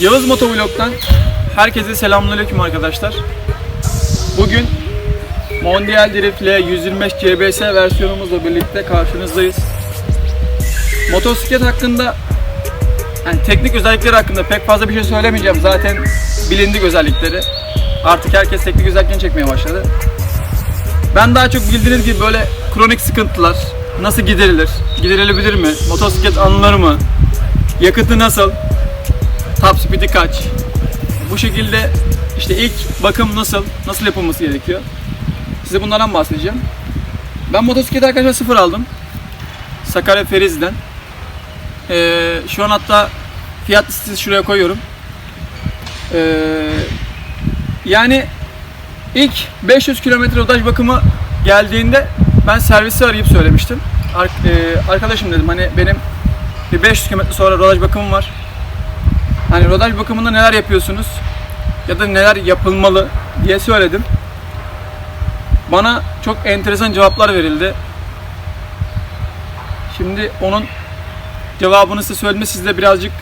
Yavuz Motovlog'dan herkese selamünaleyküm arkadaşlar. Bugün Mondial Drift ile 125 CBS versiyonumuzla birlikte karşınızdayız. Motosiklet hakkında yani teknik özellikleri hakkında pek fazla bir şey söylemeyeceğim. Zaten bilindik özellikleri. Artık herkes teknik özelliklerini çekmeye başladı. Ben daha çok bildiğiniz gibi böyle kronik sıkıntılar nasıl giderilir, giderilebilir mi, motosiklet alınır mı, yakıtı nasıl, top speed'i kaç, bu şekilde işte ilk bakım nasıl, nasıl yapılması gerekiyor. Size bunlardan bahsedeceğim. Ben motosikleti arkadaşlar sıfır aldım. Sakarya Feriz'den. Ee, şu an hatta fiyat listesi şuraya koyuyorum. Ee, yani ilk 500 kilometre rodaj bakımı geldiğinde ben servisi arayıp söylemiştim. Ar- e, arkadaşım dedim hani benim bir 500 kilometre sonra rodaj bakımım var. Hani rodaj bakımında neler yapıyorsunuz ya da neler yapılmalı diye söyledim. Bana çok enteresan cevaplar verildi. Şimdi onun cevabını size söyleme sizde birazcık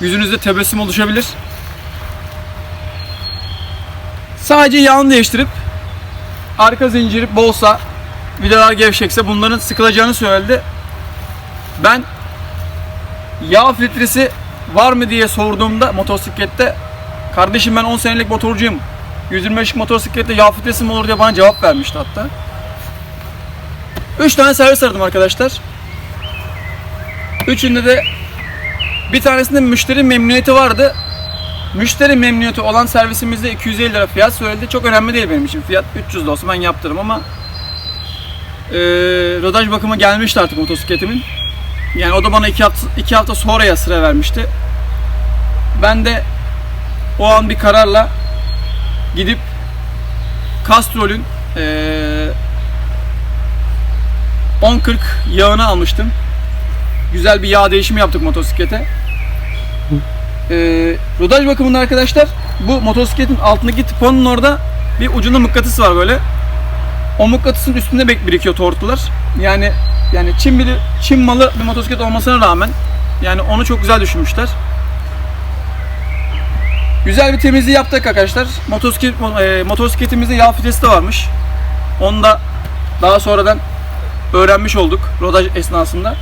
yüzünüzde tebessüm oluşabilir. Sadece yağını değiştirip arka zinciri bolsa, vidalar gevşekse bunların sıkılacağını söyledi. Ben yağ filtresi var mı diye sorduğumda motosiklette kardeşim ben 10 senelik motorcuyum. 125 motosiklette yağ filtresi mi olur diye bana cevap vermişti hatta. 3 tane servis aradım arkadaşlar. Üçünde de bir tanesinde müşteri memnuniyeti vardı. Müşteri memnuniyeti olan servisimizde 250 lira fiyat söyledi. Çok önemli değil benim için. Fiyat 300 de olsa ben yaptırım ama eee rodaj bakımı gelmişti artık motosikletimin. Yani o da bana iki hafta, iki hafta sonraya sıra vermişti. Ben de o an bir kararla gidip Castrol'ün eee 1040 yağını almıştım. Güzel bir yağ değişimi yaptık motosiklete. Eee rodaj bakımında arkadaşlar bu motosikletin altındaki tıpanın orada bir ucunda mıknatıs var böyle. O mıknatısın üstünde bek- birikiyor tortular. Yani yani Çin bir Çin malı bir motosiklet olmasına rağmen yani onu çok güzel düşünmüşler. Güzel bir temizliği yaptık arkadaşlar. Motosiklet e, motosikletimizde yağ filtresi de varmış. Onu da daha sonradan öğrenmiş olduk rodaj esnasında.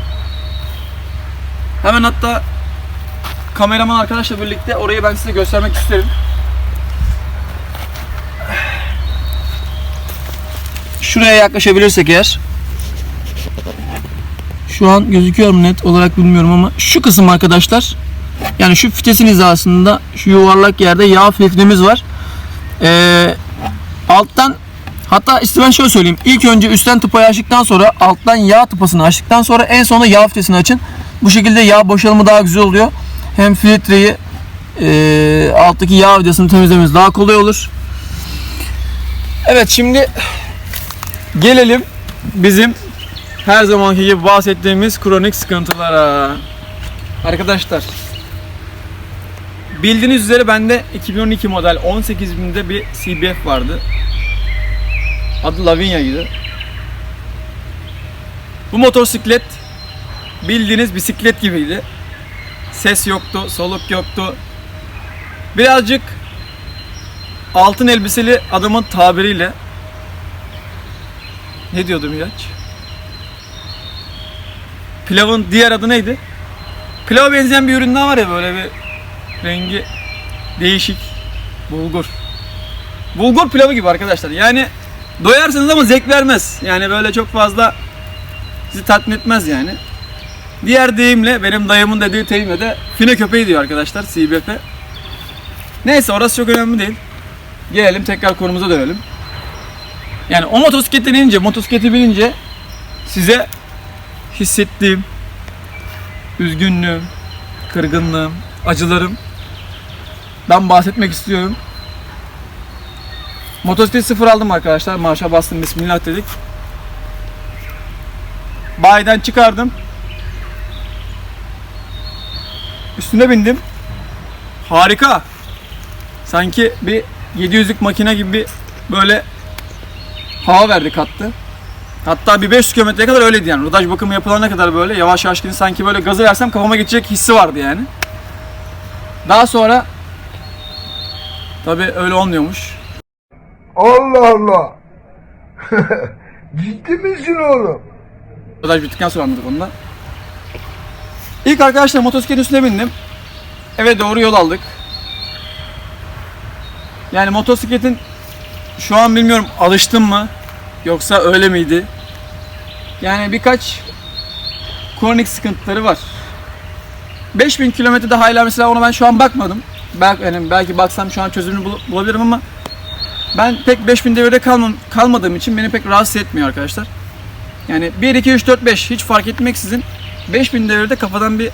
Hemen hatta kameraman arkadaşla birlikte orayı ben size göstermek isterim. Şuraya yaklaşabilirsek eğer. Şu an gözüküyor mu net olarak bilmiyorum ama şu kısım arkadaşlar yani şu fitesin hizasında şu yuvarlak yerde yağ filtremiz var. Ee, alttan hatta işte ben şöyle söyleyeyim. İlk önce üstten tıpayı açtıktan sonra alttan yağ tıpasını açtıktan sonra en sonunda yağ filtresini açın. Bu şekilde yağ boşalımı daha güzel oluyor. Hem filtreyi e, alttaki yağ vidasını temizlememiz daha kolay olur. Evet şimdi gelelim bizim her zamanki gibi bahsettiğimiz kronik sıkıntılara. Arkadaşlar bildiğiniz üzere bende 2012 model 18 binde bir CBF vardı. Adı Lavinia'ydı. Bu motosiklet bildiğiniz bisiklet gibiydi. Ses yoktu, soluk yoktu. Birazcık altın elbiseli adamın tabiriyle ne diyordu Miraç? Pilavın diğer adı neydi? Pilava benzeyen bir ürün daha var ya böyle bir rengi değişik. Bulgur. Bulgur pilavı gibi arkadaşlar. Yani doyarsınız ama zevk vermez. Yani böyle çok fazla sizi tatmin etmez yani. Diğer deyimle benim dayımın dediği deyimle de fine köpeği diyor arkadaşlar CBF. Neyse orası çok önemli değil. Gelelim tekrar konumuza dönelim. Yani o motosiklete inince, motosikleti binince size hissettiğim üzgünlüğüm, kırgınlığım, acılarım ben bahsetmek istiyorum. Motosiklet sıfır aldım arkadaşlar. Marşa bastım bismillah dedik. Bayiden çıkardım. Üstüne bindim. Harika. Sanki bir 700'lük makine gibi böyle hava verdi kattı. Hatta bir 500 kilometreye kadar öyleydi yani. Rodaj bakımı yapılana kadar böyle yavaş yavaş gidin sanki böyle gazı versem kafama geçecek hissi vardı yani. Daha sonra tabi öyle olmuyormuş. Allah Allah. Ciddi misin oğlum? Rodaj bittikten sonra anladık onu da. İlk arkadaşlar motosikletin üstüne bindim. Eve doğru yol aldık. Yani motosikletin şu an bilmiyorum alıştım mı yoksa öyle miydi? Yani birkaç kronik sıkıntıları var. 5000 kilometrede hala mesela ona ben şu an bakmadım. Belki, yani belki baksam şu an çözümünü bul- bulabilirim ama ben pek 5000 devirde kalmam, kalmadığım için beni pek rahatsız etmiyor arkadaşlar. Yani 1, 2, 3, 4, 5 hiç fark etmeksizin 5000 devirde kafadan bir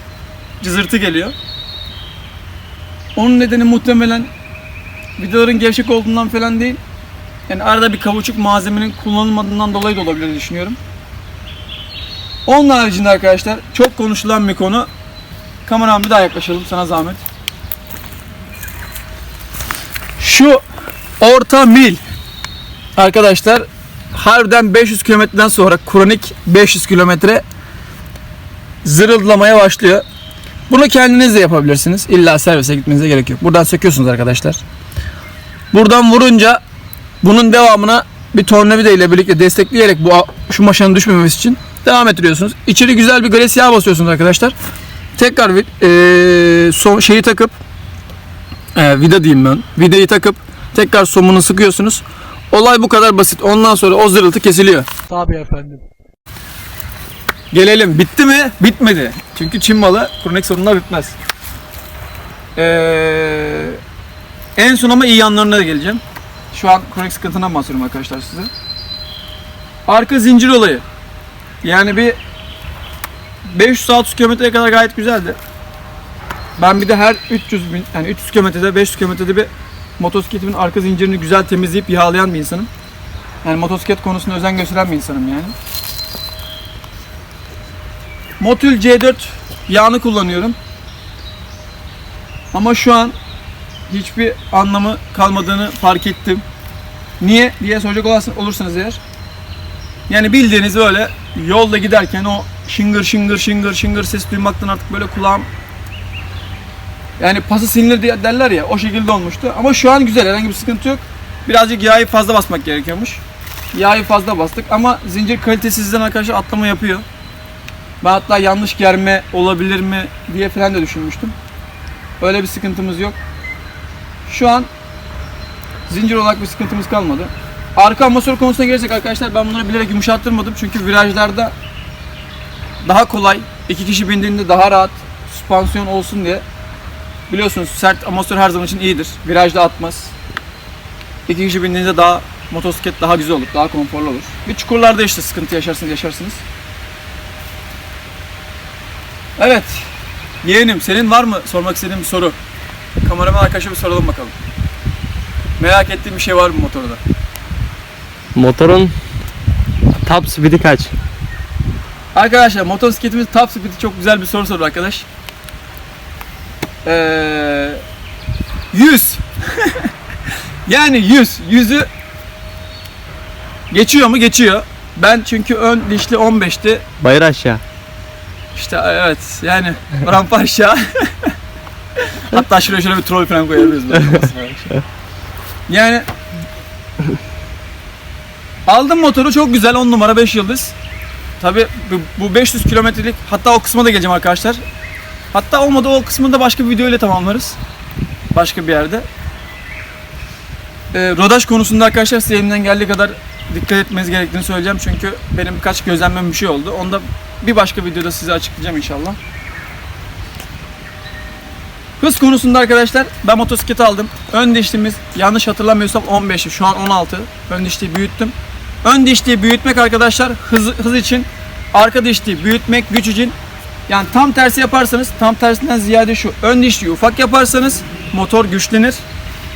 cızırtı geliyor. Onun nedeni muhtemelen vidaların gevşek olduğundan falan değil. Yani arada bir kavuçuk malzemenin kullanılmadığından dolayı da olabilir düşünüyorum. Onun haricinde arkadaşlar çok konuşulan bir konu. Kameram bir daha yaklaşalım sana zahmet. Şu orta mil arkadaşlar harbiden 500 kilometreden sonra kronik 500 kilometre zırıldalamaya başlıyor. Bunu kendiniz de yapabilirsiniz. İlla servise gitmenize gerek yok. Buradan söküyorsunuz arkadaşlar. Buradan vurunca bunun devamına bir tornavida ile birlikte destekleyerek bu şu maşanın düşmemesi için devam ettiriyorsunuz. İçeri güzel bir gres yağ basıyorsunuz arkadaşlar. Tekrar bir eee, son şeyi takıp e, vida diyeyim ben. Vidayı takıp tekrar somunu sıkıyorsunuz. Olay bu kadar basit. Ondan sonra o zırıltı kesiliyor. Tabii efendim. Gelelim. Bitti mi? Bitmedi. Çünkü Çin malı kronik sonunda bitmez. Ee, en son ama iyi yanlarına da geleceğim. Şu an kronik sıkıntından bahsediyorum arkadaşlar size. Arka zincir olayı. Yani bir 500-600 kilometreye kadar gayet güzeldi. Ben bir de her 300 bin, yani 300 kilometrede 500 kilometrede bir motosikletimin arka zincirini güzel temizleyip yağlayan bir insanım. Yani motosiklet konusunda özen gösteren bir insanım yani. Motul C4 yağını kullanıyorum. Ama şu an hiçbir anlamı kalmadığını fark ettim. Niye diye soracak olursanız eğer. Yani bildiğiniz böyle yolda giderken o şıngır şıngır şıngır şıngır ses duymaktan artık böyle kulağım yani pası silinir diye derler ya o şekilde olmuştu. Ama şu an güzel herhangi bir sıkıntı yok. Birazcık yağı fazla basmak gerekiyormuş. Yağı fazla bastık ama zincir kalitesizden arkadaşlar atlama yapıyor. Ben hatta yanlış germe olabilir mi diye falan da düşünmüştüm. Öyle bir sıkıntımız yok. Şu an zincir olarak bir sıkıntımız kalmadı. Arka amortisör konusuna gelirsek arkadaşlar ben bunları bilerek yumuşattırmadım. Çünkü virajlarda daha kolay, iki kişi bindiğinde daha rahat süspansiyon olsun diye. Biliyorsunuz sert amortisör her zaman için iyidir. Virajda atmaz. İki kişi bindiğinizde daha motosiklet daha güzel olur, daha konforlu olur. Bir çukurlarda işte sıkıntı yaşarsınız, yaşarsınız. Evet. Yeğenim senin var mı sormak istediğin bir soru? Kameraman arkadaşa bir soralım bakalım. Merak ettiğin bir şey var mı motorda? Motorun top speed'i kaç? Arkadaşlar motosikletimiz top speed çok güzel bir soru sordu arkadaş. Ee, 100. yani 100. 100'ü geçiyor mu? Geçiyor. Ben çünkü ön dişli 15'ti. Bayır aşağı. İşte evet yani rampa aşağı. Hatta şuraya şöyle bir troll falan koyabiliriz. yani aldım motoru çok güzel 10 numara 5 yıldız. Tabi bu 500 kilometrelik hatta o kısma da geleceğim arkadaşlar. Hatta olmadı o kısmını da başka bir video ile tamamlarız. Başka bir yerde. Ee, rodaj konusunda arkadaşlar size elimden geldiği kadar dikkat etmeniz gerektiğini söyleyeceğim. Çünkü benim birkaç gözlemlem bir şey oldu. Onu da bir başka videoda size açıklayacağım inşallah. Hız konusunda arkadaşlar ben motosiklet aldım. Ön dişliğimiz yanlış hatırlamıyorsam 15'i şu an 16. Ön dişliği büyüttüm. Ön dişliği büyütmek arkadaşlar hız, hız için arka dişliği büyütmek güç için yani tam tersi yaparsanız tam tersinden ziyade şu ön dişliği ufak yaparsanız motor güçlenir.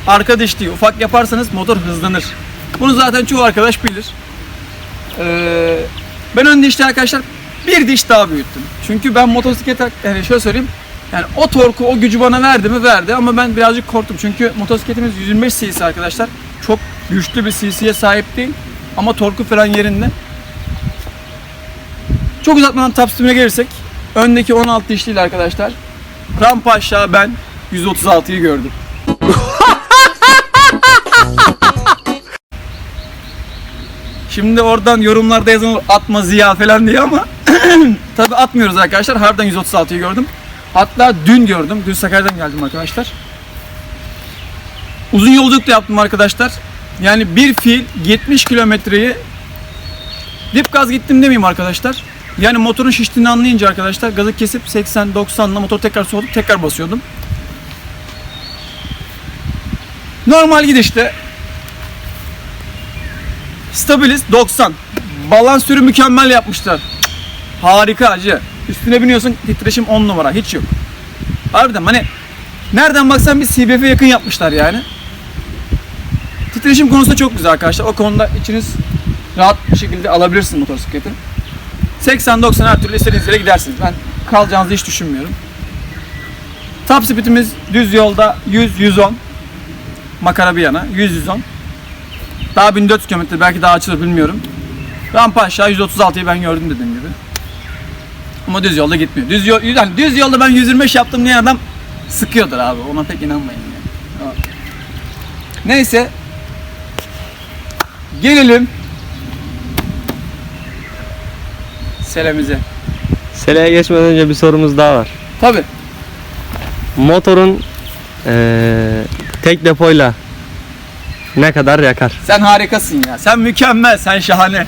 Arka dişliği ufak yaparsanız motor hızlanır. Bunu zaten çoğu arkadaş bilir. Ee, ben ön dişli arkadaşlar bir diş daha büyüttüm. Çünkü ben motosiklet yani şöyle söyleyeyim. Yani o torku, o gücü bana verdi mi? Verdi ama ben birazcık korktum. Çünkü motosikletimiz 125 cc arkadaşlar. Çok güçlü bir cc'ye sahip değil. Ama torku falan yerinde. Çok uzatmadan top gelirsek. Öndeki 16 dişliyle arkadaşlar. Rampa aşağı ben 136'yı gördüm. Şimdi oradan yorumlarda yazan atma Ziya falan diye ama tabi atmıyoruz arkadaşlar. Harbiden 136'yı gördüm. Hatta dün gördüm. Dün Sakarya'dan geldim arkadaşlar. Uzun yolculuk da yaptım arkadaşlar. Yani bir fiil 70 kilometreyi dip gaz gittim demeyeyim arkadaşlar. Yani motorun şiştiğini anlayınca arkadaşlar gazı kesip 80-90'la motor tekrar soğutup tekrar basıyordum. Normal gidişte Stabilis 90. Balans sürü mükemmel yapmışlar. Harika acı. Üstüne biniyorsun titreşim 10 numara hiç yok. Harbiden hani nereden baksan bir CBF'e yakın yapmışlar yani. Titreşim konusunda çok güzel arkadaşlar. O konuda içiniz rahat bir şekilde alabilirsiniz motosikleti. 80-90 her türlü istediğiniz yere gidersiniz. Ben kalacağınızı hiç düşünmüyorum. Top speed'imiz düz yolda 100-110. Makara bir yana 100-110. Daha 1400 km belki daha açılır bilmiyorum. Rampa aşağı 136'yı ben gördüm dediğim gibi. Ama düz yolda gitmiyor. Düz yol, yani düz yolda ben 125 yaptım diye adam sıkıyordur abi. Ona pek inanmayın yani. Neyse. Gelelim. Selemize. Sele'ye geçmeden önce bir sorumuz daha var. Tabi. Motorun eee, tek depoyla ne kadar yakar? Sen harikasın ya. Sen mükemmel. Sen şahane.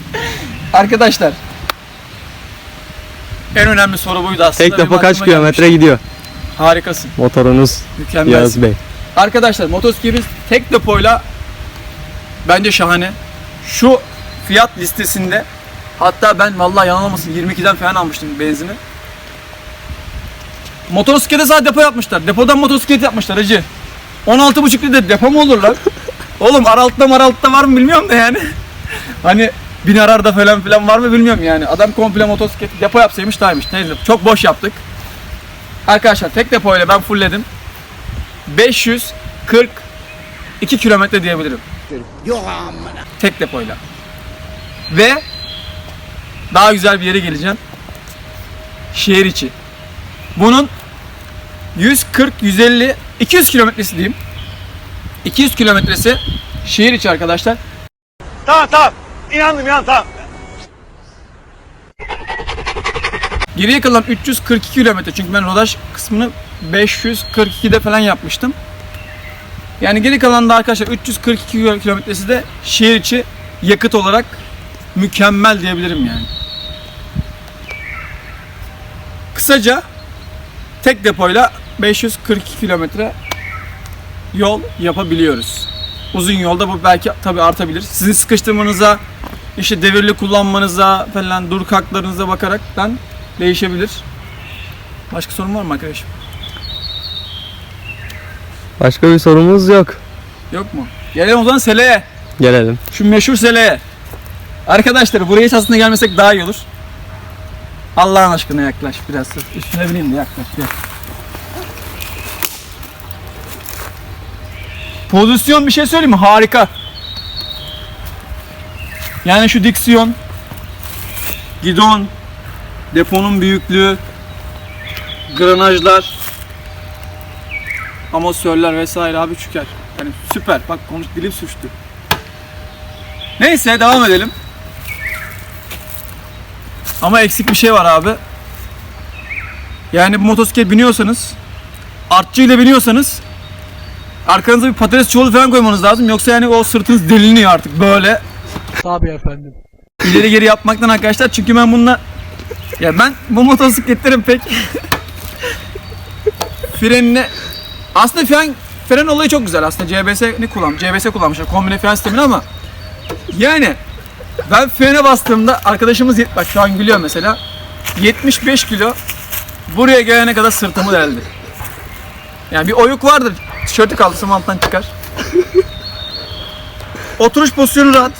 Arkadaşlar. En önemli soru buydu aslında. Tek depo Benim kaç aklıma kilometre gelmişti. gidiyor Harikasın. motorunuz Mükemmel. Yağız Bey? Arkadaşlar motosiklimiz tek depoyla bence şahane. Şu fiyat listesinde hatta ben vallahi yanılmasın 22'den falan almıştım benzini. Motosiklete sadece depo yapmışlar. Depodan motosiklet yapmışlar hacı. 16,5 litre depo mu olur lan? Oğlum Aralt'ta Maralt'ta var mı bilmiyorum da yani. Hani Binarar'da falan filan var mı bilmiyorum yani. Adam komple motosiklet depo yapsaymış iyiymiş. Neyse çok boş yaptık. Arkadaşlar tek depoyla ben fullledim. 542 kilometre diyebilirim. Tek depoyla. Ve daha güzel bir yere geleceğim. Şehir içi. Bunun 140, 150, 200 kilometresi diyeyim. 200 kilometresi şehir içi arkadaşlar. Tamam tamam. İnandım ya tamam. Geriye kalan 342 kilometre çünkü ben rodaj kısmını 542'de falan yapmıştım. Yani geri kalan da arkadaşlar 342 kilometresi de şehir içi yakıt olarak mükemmel diyebilirim yani. Kısaca tek depoyla 542 kilometre yol yapabiliyoruz. Uzun yolda bu belki tabi artabilir. Sizin sıkıştırmanıza, işte devirli kullanmanıza falan dur kalklarınıza bakaraktan değişebilir. Başka sorun var mı arkadaşım? Başka bir sorumuz yok. Yok mu? Gelelim o zaman Sele'ye. Gelelim. Şu meşhur Sele'ye. Arkadaşlar buraya hiç aslında gelmesek daha iyi olur. Allah'ın aşkına yaklaş biraz. Üstüne bineyim de yaklaş. Gel. Pozisyon bir şey söyleyeyim mi? Harika. Yani şu diksiyon, gidon, deponun büyüklüğü, granajlar, amortisörler vesaire abi çüker. Yani süper. Bak konuş dilim sürçtü. Neyse devam edelim. Ama eksik bir şey var abi. Yani bu motosiklet biniyorsanız artçı ile biniyorsanız arkanıza bir patates çuvalı falan koymanız lazım. Yoksa yani o sırtınız deliniyor artık böyle. Tabii efendim. ileri geri yapmaktan arkadaşlar. Çünkü ben bununla ya ben bu motosikletlerin pek frenine aslında fren fren olayı çok güzel aslında CBS'ni kullan CBS kullanmışlar kombine fren sistemini ama yani ben frene bastığımda arkadaşımız bak şu an gülüyor mesela 75 kilo buraya gelene kadar sırtımı deldi. Yani bir oyuk vardır. Tişörtü kaldırsam alttan çıkar. Oturuş pozisyonu rahat.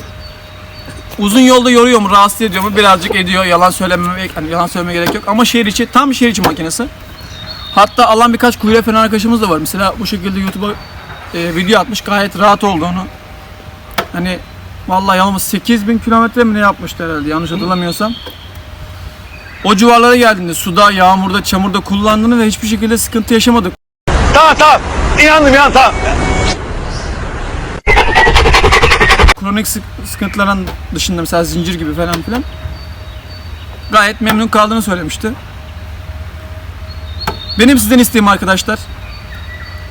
Uzun yolda yoruyor mu, rahatsız ediyor mu? Birazcık ediyor. Yalan söylememe, hani yalan söylemeye gerek yok. Ama şehir içi, tam şehir içi makinesi. Hatta alan birkaç kuyruğa falan arkadaşımız da var. Mesela bu şekilde YouTube'a e, video atmış. Gayet rahat olduğunu. Hani vallahi yanılmaz 8000 kilometre mi ne yapmıştı herhalde yanlış hatırlamıyorsam. O civarlara geldiğinde suda, yağmurda, çamurda kullandığını ve hiçbir şekilde sıkıntı yaşamadık. Tamam tamam. İnandım inan tamam. kronik sık- sıkıntıların dışında mesela zincir gibi falan filan gayet memnun kaldığını söylemişti. Benim sizden isteğim arkadaşlar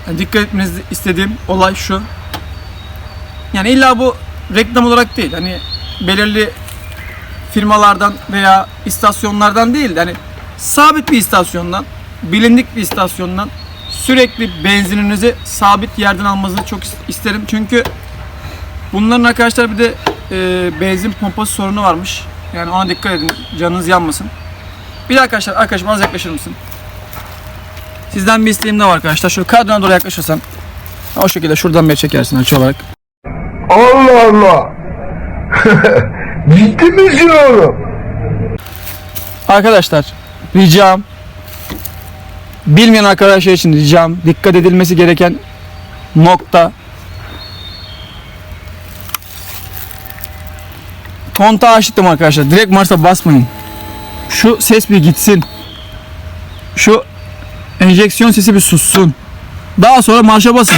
yani dikkat etmenizi istediğim olay şu. Yani illa bu reklam olarak değil. Hani belirli firmalardan veya istasyonlardan değil de hani sabit bir istasyondan, bilindik bir istasyondan sürekli benzininizi sabit yerden almanızı çok is- isterim. Çünkü Bunların arkadaşlar bir de e, benzin pompası sorunu varmış. Yani ona dikkat edin. Canınız yanmasın. Bir de arkadaşlar, arkadaşım az yaklaşır mısın? Sizden bir isteğim de var arkadaşlar. Şöyle kadrona doğru yaklaşırsan. O şekilde şuradan bir çekersin açı olarak. Allah Allah. Ciddi misin oğlum? Arkadaşlar ricam bilmeyen arkadaşlar için ricam dikkat edilmesi gereken nokta kontağı açtım arkadaşlar. Direkt Mars'a basmayın. Şu ses bir gitsin. Şu enjeksiyon sesi bir sussun. Daha sonra marşa basın.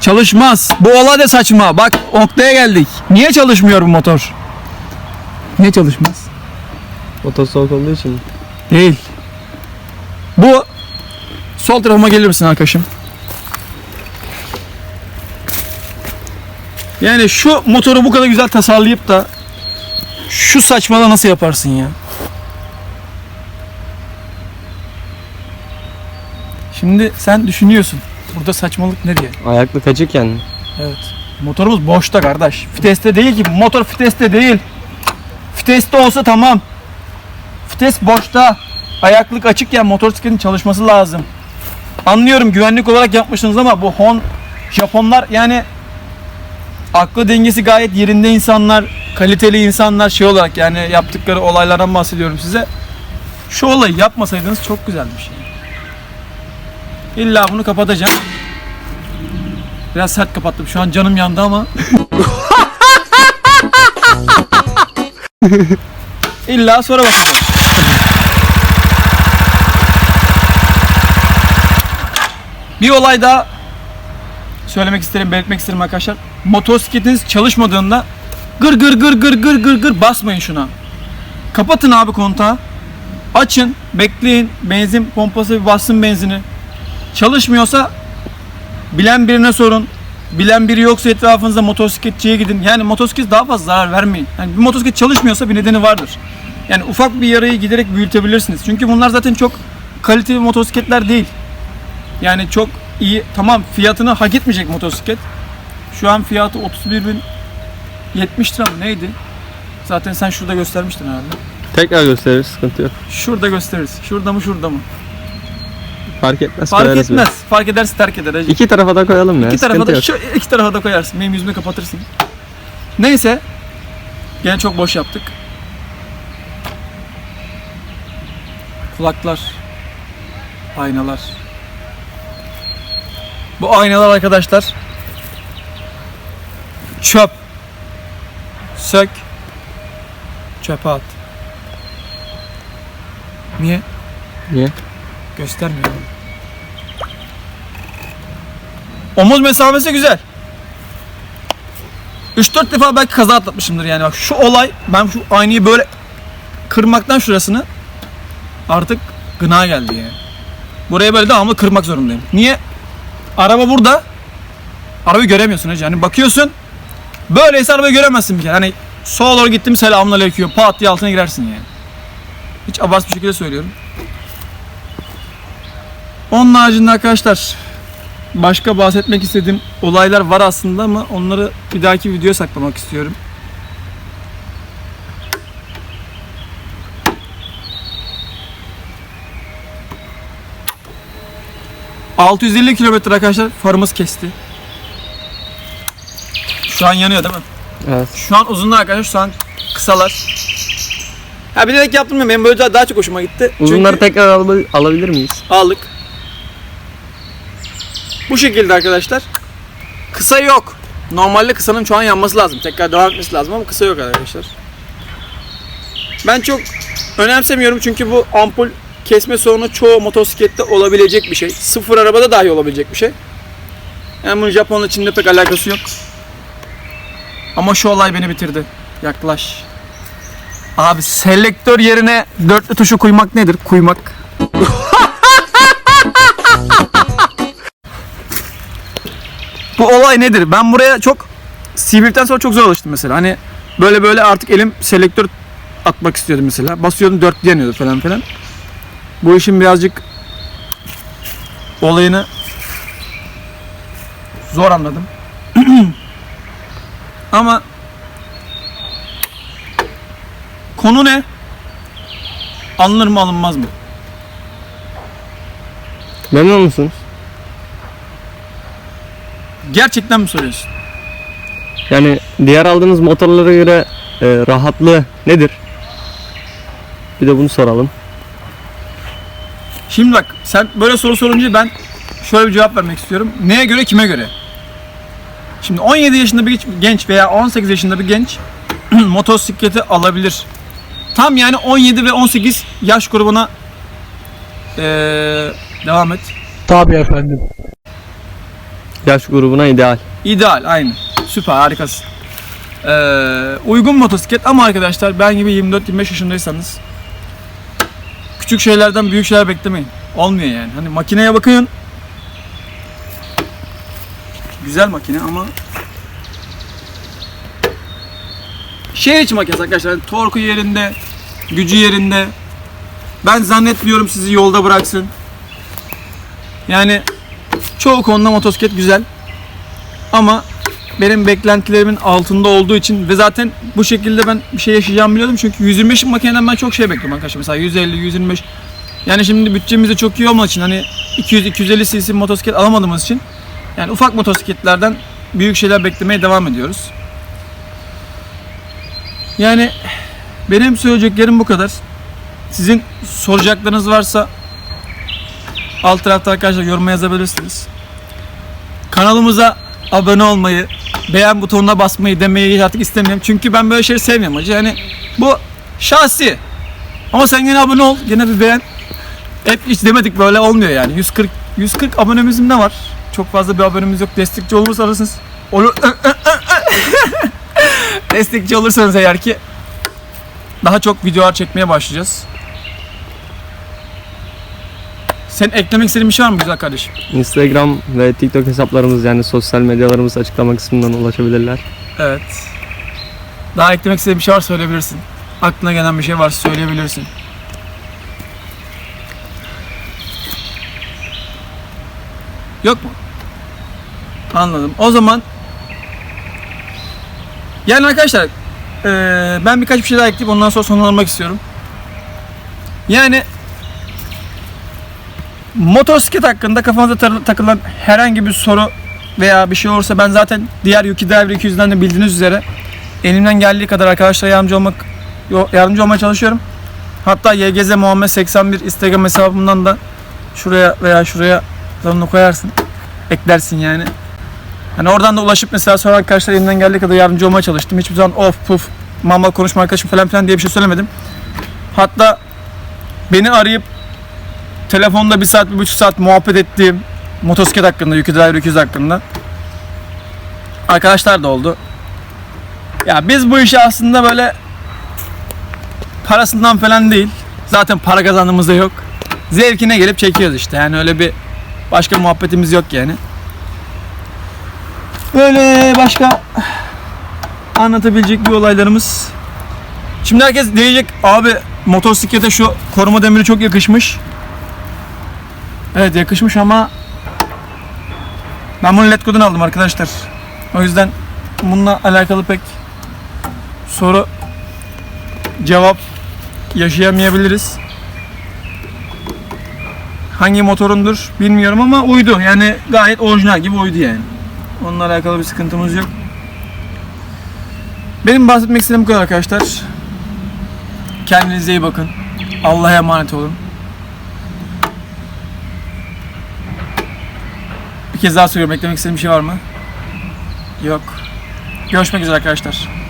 Çalışmaz. Bu olay da saçma. Bak noktaya geldik. Niye çalışmıyor bu motor? Niye çalışmaz? Motor soğuk olduğu için. Değil. Bu sol tarafıma gelir misin arkadaşım? Yani şu motoru bu kadar güzel tasarlayıp da şu saçmalığı nasıl yaparsın ya? Şimdi sen düşünüyorsun. Burada saçmalık ne diye. Ayaklı kaçık yani. Evet. Motorumuz boşta kardeş. Viteste değil ki. Motor viteste değil. Viteste olsa tamam. Vites boşta. Ayaklık açıkken motosikletin çalışması lazım. Anlıyorum güvenlik olarak yapmışsınız ama bu Hon Japonlar yani aklı dengesi gayet yerinde insanlar, kaliteli insanlar şey olarak yani yaptıkları olaylardan bahsediyorum size. Şu olayı yapmasaydınız çok güzelmiş. İlla bunu kapatacağım. Biraz sert kapattım. Şu an canım yandı ama. İlla sonra bakacağım. Bir olay daha söylemek isterim, belirtmek isterim arkadaşlar. Motosikletiniz çalışmadığında gır gır gır gır gır gır gır basmayın şuna. Kapatın abi kontağı. Açın, bekleyin. Benzin pompası bir bassın benzini. Çalışmıyorsa bilen birine sorun. Bilen biri yoksa etrafınızda motosikletçiye gidin. Yani motosiklet daha fazla zarar vermeyin. Yani bir motosiklet çalışmıyorsa bir nedeni vardır. Yani ufak bir yarayı giderek büyütebilirsiniz. Çünkü bunlar zaten çok kaliteli motosikletler değil. Yani çok iyi tamam fiyatını hak etmeyecek motosiklet. Şu an fiyatı 31 bin 70 lira mı neydi? Zaten sen şurada göstermiştin herhalde. Tekrar gösteririz sıkıntı yok. Şurada gösteririz. Şurada mı şurada mı? Fark etmez. Fark koyarız etmez. Fark ederse terk eder. hacı. İki tarafa da koyalım ya. İki tarafa sıkıntı da yok. şu iki tarafa da koyarsın. Benim yüzümü kapatırsın. Neyse. Gene çok boş yaptık. Kulaklar. Aynalar. Bu aynalar arkadaşlar. Çöp. Sök. Çöpe at. Niye? Niye? Göstermiyor. Omuz mesafesi güzel. 3-4 defa belki kaza atlatmışımdır yani. Bak şu olay ben şu aynayı böyle kırmaktan şurasını artık gına geldi yani. Buraya böyle devamlı kırmak zorundayım. Niye? Araba burada. Arabayı göremiyorsun hacı. Hani bakıyorsun. Böyleyse arabayı göremezsin bir kere. Hani sola doğru gittim selamünaleyküm. Pat diye altına girersin yani. Hiç abartı bir şekilde söylüyorum. Onun haricinde arkadaşlar başka bahsetmek istediğim olaylar var aslında ama onları bir dahaki videoya saklamak istiyorum. ...650 kilometre arkadaşlar farımız kesti. Şu an yanıyor değil mi? Evet. Şu an uzunlar arkadaşlar şu an kısalar. Ha bilerek yaptım ya benim böyle daha, çok hoşuma gitti. Uzunları Çünkü- tekrar al- alabilir miyiz? aldık. Bu şekilde arkadaşlar. Kısa yok. Normalde kısanın şu an yanması lazım. Tekrar devam etmesi lazım ama kısa yok arkadaşlar. Ben çok önemsemiyorum çünkü bu ampul kesme sorunu çoğu motosiklette olabilecek bir şey. Sıfır arabada dahi olabilecek bir şey. Yani bunun Japonla Çin'de pek alakası yok. Ama şu olay beni bitirdi. Yaklaş. Abi selektör yerine dörtlü tuşu kuymak nedir? Kuymak. Bu olay nedir? Ben buraya çok C1'den sonra çok zor alıştım mesela. Hani böyle böyle artık elim selektör atmak istiyordum mesela. Basıyordum dörtlü yanıyordu falan filan. Bu işin birazcık olayını zor anladım. Ama konu ne? Alınır mı alınmaz mı? Memnun musunuz? Gerçekten mi soruyorsun? Yani diğer aldığınız motorlara göre e, rahatlığı nedir? Bir de bunu soralım. Şimdi bak sen böyle soru sorunca ben şöyle bir cevap vermek istiyorum. Neye göre kime göre? Şimdi 17 yaşında bir genç veya 18 yaşında bir genç motosikleti alabilir. Tam yani 17 ve 18 yaş grubuna eee, devam et. Tabii efendim. Yaş grubuna ideal. İdeal aynı. Süper harikasın. Ee, uygun motosiklet ama arkadaşlar ben gibi 24-25 yaşındaysanız küçük şeylerden büyük şeyler beklemeyin. Olmuyor yani. Hani makineye bakın. Güzel makine ama şehir içi makinesi arkadaşlar. Yani torku yerinde, gücü yerinde. Ben zannetmiyorum sizi yolda bıraksın. Yani çoğu konuda motosiklet güzel. Ama benim beklentilerimin altında olduğu için ve zaten bu şekilde ben bir şey yaşayacağımı biliyordum. Çünkü 125 makineden ben çok şey bekliyorum arkadaşlar. Mesela 150, 125. Yani şimdi bütçemiz de çok iyi olmadığı için hani 200, 250 cc motosiklet alamadığımız için yani ufak motosikletlerden büyük şeyler beklemeye devam ediyoruz. Yani benim söyleyeceklerim bu kadar. Sizin soracaklarınız varsa alt tarafta arkadaşlar yoruma yazabilirsiniz. Kanalımıza abone olmayı, beğen butonuna basmayı demeyi artık istemiyorum. Çünkü ben böyle şeyleri sevmiyorum hacı. Yani bu şahsi. Ama sen yine abone ol, yine bir beğen. Hep hiç demedik böyle olmuyor yani. 140 140 abonemizin ne var? Çok fazla bir abonemiz yok. Destekçi olursa alırsınız. Olur. Destekçi olursanız eğer ki daha çok videolar çekmeye başlayacağız. Sen eklemek istediğin bir şey var mı güzel kardeşim? Instagram ve TikTok hesaplarımız yani sosyal medyalarımız açıklama kısmından ulaşabilirler. Evet. Daha eklemek istediğin bir şey var söyleyebilirsin. Aklına gelen bir şey varsa söyleyebilirsin. Yok mu? Anladım. O zaman yani arkadaşlar eee, ben birkaç bir şey daha ekleyip ondan sonra sonlandırmak istiyorum. Yani motosiklet hakkında kafanıza takılan herhangi bir soru veya bir şey olursa ben zaten diğer Yuki Driver 200'den de bildiğiniz üzere elimden geldiği kadar arkadaşlara yardımcı olmak yardımcı olmaya çalışıyorum. Hatta YGZ Muhammed 81 Instagram hesabımdan da şuraya veya şuraya onu koyarsın. Eklersin yani. Hani oradan da ulaşıp mesela sonra arkadaşlar elimden geldiği kadar yardımcı olmaya çalıştım. Hiçbir zaman of puf mama konuşma arkadaşım falan filan diye bir şey söylemedim. Hatta beni arayıp telefonda bir saat, bir buçuk saat muhabbet ettiğim motosiklet hakkında, Yuki Driver 200 hakkında arkadaşlar da oldu. Ya biz bu işi aslında böyle parasından falan değil. Zaten para kazandığımız da yok. Zevkine gelip çekiyoruz işte. Yani öyle bir başka muhabbetimiz yok yani. Böyle başka anlatabilecek bir olaylarımız. Şimdi herkes diyecek abi motosiklete şu koruma demiri çok yakışmış. Evet yakışmış ama ben bunu Letgo'dan aldım arkadaşlar. O yüzden bununla alakalı pek soru cevap yaşayamayabiliriz. Hangi motorundur bilmiyorum ama uydu. Yani gayet orijinal gibi uydu yani. Onunla alakalı bir sıkıntımız yok. Benim bahsetmek istediğim bu kadar arkadaşlar. Kendinize iyi bakın. Allah'a emanet olun. Kez daha söylüyorum. Eklemek istediğim bir şey var mı? Yok. Görüşmek üzere arkadaşlar.